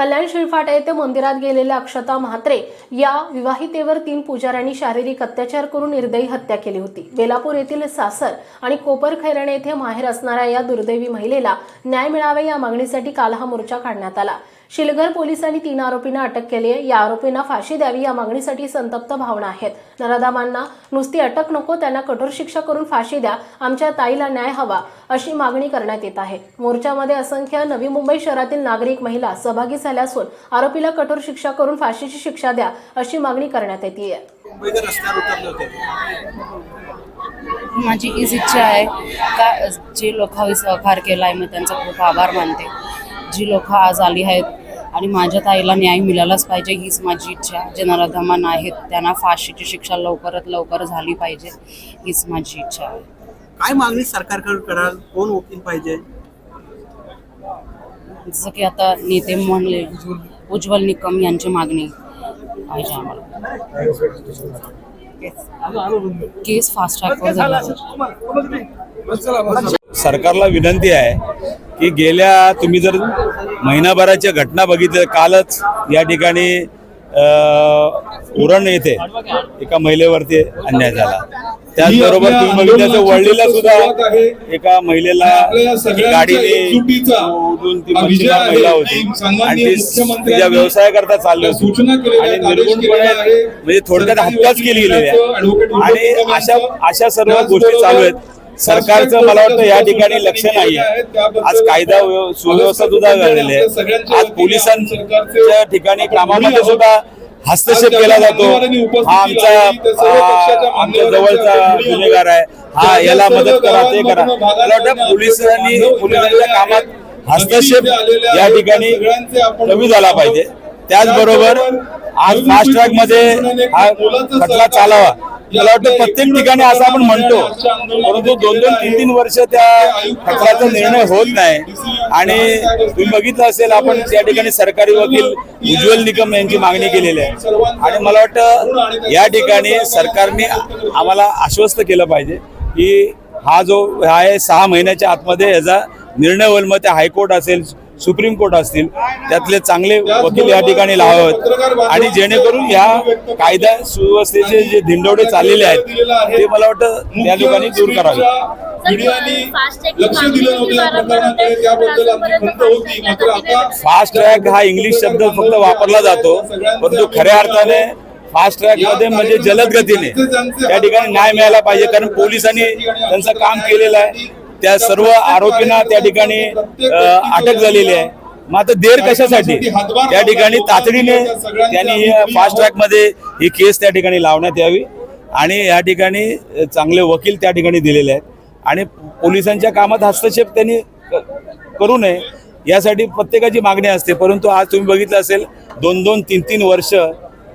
कल्याण शिरफाटा येथे मंदिरात गेलेल्या अक्षता म्हात्रे या विवाहितेवर तीन पुजाऱ्यांनी शारीरिक अत्याचार करून निर्दयी हत्या केली होती. बेलापूर येथील सासर आणि कोपर खैराणे येथे माहेर असणाऱ्या या दुर्दैवी महिलेला न्याय मिळावे या मागणीसाठी काल हा मोर्चा काढण्यात आला. शिलघर पोलिसांनी तीन आरोपींना अटक केली आहे. या आरोपींना फाशी द्यावी या मागणीसाठी संतप्त भावना आहेत. नराधामांना नुसती अटक नको त्यांना कठोर शिक्षा करून फाशी द्या आमच्या ताईला न्याय हवा अशी मागणी करण्यात येत आहे. मोर्चामध्ये असंख्य नवी मुंबई शहरातील नागरिक महिला सहभागी झाल्या असून आरोपीला कठोर शिक्षा करून फाशीची शिक्षा द्या अशी मागणी करण्यात येते. मुंबईकर रस्त्यावर उतरले होते. माझी हीच इच्छा आहे का जे लोकांनी सहकार केला आहे मी त्यांचा खूप आभार मानते. जी लोक आज आली आहेत आणि माझ्या ताईला न्याय मिळालाच पाहिजे हीच माझी इच्छा जे नराधमान आहेत त्यांना फाशीची शिक्षा लवकरात लवकर झाली पाहिजे हीच माझी इच्छा आहे. काय मागणी सरकारकडे कराल? कोण वकील पाहिजे? जसं की आता नेते म्हणले उज्ज्वल निकम यांची मागणी पाहिजे आम्हाला. केस फास्ट ट्रॅकवर झाला. सरकारला विनंती आहे की गेल्या तुम्ही जर महिनाभराच्या घटना बघितल्या कालच या ठिकाणी उरण येथे एका महिलेवरती अन्याय झाला. त्याचबरोबर तुम्ही बघितलं तर वळलीला सुद्धा एका महिलेला गाडीने उडून ती मच्छीमार महिला होती. आणि तिच्या व्यवसाय करता चालली होती. आणि निर्गुणपणे म्हणजे थोडक्यात हत्याच केली गेलेली आहे. आणि अशा अशा सर्व गोष्टी चालू आहेत. सरकारचं मला वाटतं या ठिकाणी लक्ष नाहीये. आज कायदा व्यव- सुव्यवस्था सुद्धा झालेली आहे. आज पोलिसांच्या ठिकाणी कामामध्ये सुद्धा हस्तक्षेप केला जातो. हा आमचा आमच्या जवळचा गुन्हेगार आहे. हा याला मदत करा ते करा. मला वाटतं पोलिसांनी पोलिसांच्या कामात हस्तक्षेप या ठिकाणी कमी झाला पाहिजे. त्याचबरोबर आज फास्ट ट्रॅकमध्ये हा खटला चालावा. मला वाटतं प्रत्येक ठिकाणी असं आपण म्हणतो. परंतु दोन दोन तीन तीन वर्ष त्या खटल्याचा निर्णय होत नाही. आणि तुम्ही बघितलं असेल आपण त्या ठिकाणी सरकारी वकील उज्ज्वल निकम यांची मागणी केलेली आहे. आणि मला वाटतं या ठिकाणी सरकारने आम्हाला आश्वस्त केलं पाहिजे की हा जो हा आहे सहा महिन्याच्या आतमध्ये याचा निर्णय होईल. मग ते हायकोर्ट असेल सुप्रीम कोर्ट असतील त्यातले चांगले वकील या ठिकाणी लावावेत. आणि जेणेकरून या कायदा सुव्यवस्थेचे जे धिंडवडे चाललेले आहेत ते मला वाटतं त्या ठिकाणी दूर करावे. फास्ट ट्रॅक हा इंग्लिश शब्द फक्त वापरला जातो परंतु खऱ्या अर्थाने फास्ट ट्रॅकमध्ये म्हणजे जलद गतीने त्या ठिकाणी न्याय मिळायला पाहिजे कारण पोलिसांनी त्यांचं काम केलेलं आहे. त्या सर्व आरोपींना त्या ठिकाणी अटक झालेली आहे. मग आता देर कशासाठी? त्या ठिकाणी तातडीने त्यांनी फास्ट ट्रॅकमध्ये ही केस त्या ठिकाणी लावण्यात यावी आणि या ठिकाणी चांगले वकील त्या ठिकाणी दिलेले आहेत. आणि पोलिसांच्या कामात हस्तक्षेप त्यांनी क- करू नये यासाठी प्रत्येकाची मागणी असते. परंतु आज तुम्ही बघितलं असेल दोन दोन तीन तीन वर्ष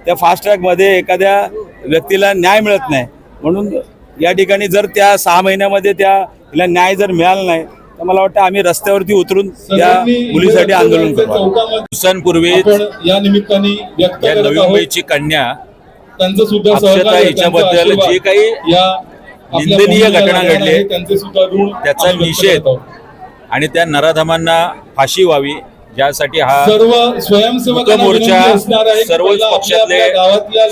त्या फास्ट ट्रॅकमध्ये एखाद्या व्यक्तीला न्याय मिळत नाही. म्हणून या ठिकाणी जर त्या सहा महिन्यामध्ये त्या तिला न्याय जर मिळाला नाही तर मला वाटतं आम्ही रस्त्यावरती उतरून त्या मुलीसाठी आंदोलन करू. दिवसांपूर्वी या निमित्ताने या करत नवी आहोत. मुंबईची कन्या त्यांचं सुद्धा अक्षता हिच्याबद्दल जे काही या निंदनीय घटना घडली त्यांचे निषेध. आणि त्या नराधमांना फाशी व्हावी ज्यासाठी हा सर्व स्वयंसेवकांना मोर्चा आपल्या- पक्षातले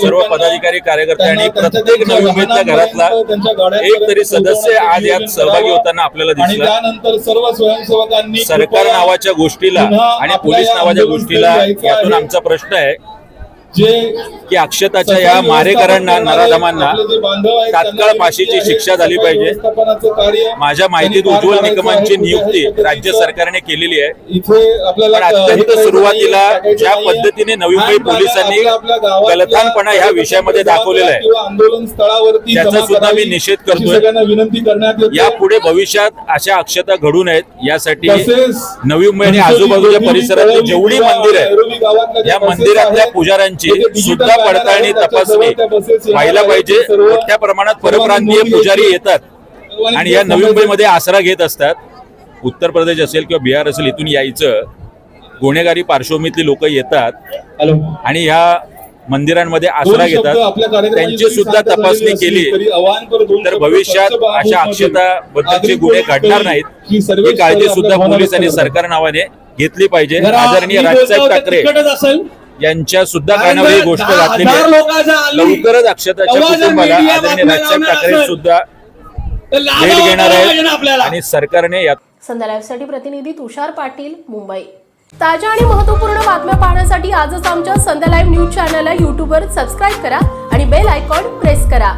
सर्व पदाधिकारी कार्यकर्ते आणि प्रत्येक त्यांच्या नवी मुंबईतल्या घरातला एक तरी सदस्य आज यात सहभागी. होताना आपल्याला दिसलं त्यानंतर सर्व स्वयंसेवकांनी सरकार नावाच्या गोष्टीला आणि पोलीस नावाच्या गोष्टीला यातून. आमचा प्रश्न आहे जे की अक्षताच्या या करणारे नराधमांना तात्काळ फाशीची आहे, शिक्षा झाली पाहिजे. माझ्या माहितीत उज्ज्वल निकमांची आहे. नियुक्ती राज्य सरकारने केलेली आहे पण अत्यंत सुरुवातीला ज्या पद्धतीने नवी. मुंबई पोलिसांनी गलथानपणा ह्या विषयामध्ये दाखवलेला आहे. त्याचा सुद्धा मी निषेध करतोय. यापुढे भविष्यात अशा अक्षता घडू नयेत यासाठी नवी मुंबई आणि आजूबाजूच्या परिसरातली जेवढी मंदिर आहेत गावातल्या या मंदिरातल्या पुजाऱ्यांची तिथे digital सुद्धा पडताळणी तपासणी व्हायला पाहिजे. मोठ्या प्रमाणात परप्रांतीय पुजारी. येतात. आणि या नवी मुंबईमध्ये आसरा घेत असतात. उत्तर प्रदेश असेल किंवा बिहार असेल इथून यायचं. गुन्हेगारी पार्श्वभूमीतली लोक येतात. आणि ह्या मंदिरांमध्ये आसरा घेतात. त्यांची सुद्धा तपासणी केली. तरी भविष्यात अशा अक्षताबद्दलचे गुन्हे घडणार नाहीत. ही काळजी सुद्धा पोलीस आणि सरकार नावाने घेतली पाहिजे. आदरणीय राजसाहेब ठाकरे. यांच्या सुद्धा कारण कानावर ही गोष्ट घातलेली आहे लवकरच अक्षताच्या कुटुंबाला आदरणीय राजसाहेब ठाकरे सुद्धा भेट घेणार आहेत आपल्याला. आणि सरकारने या संध्या लाईव्हसाठी प्रतिनिधी तुषार पाटील मुंबई. ताज्या आणि महत्त्वपूर्ण बातम्या पाहण्यासाठी आजच आमच्या संध्या लाईव्ह न्यूज चॅनलला यूट्यूबवर सबस्क्राईब करा आणि बेल आयकॉन प्रेस करा.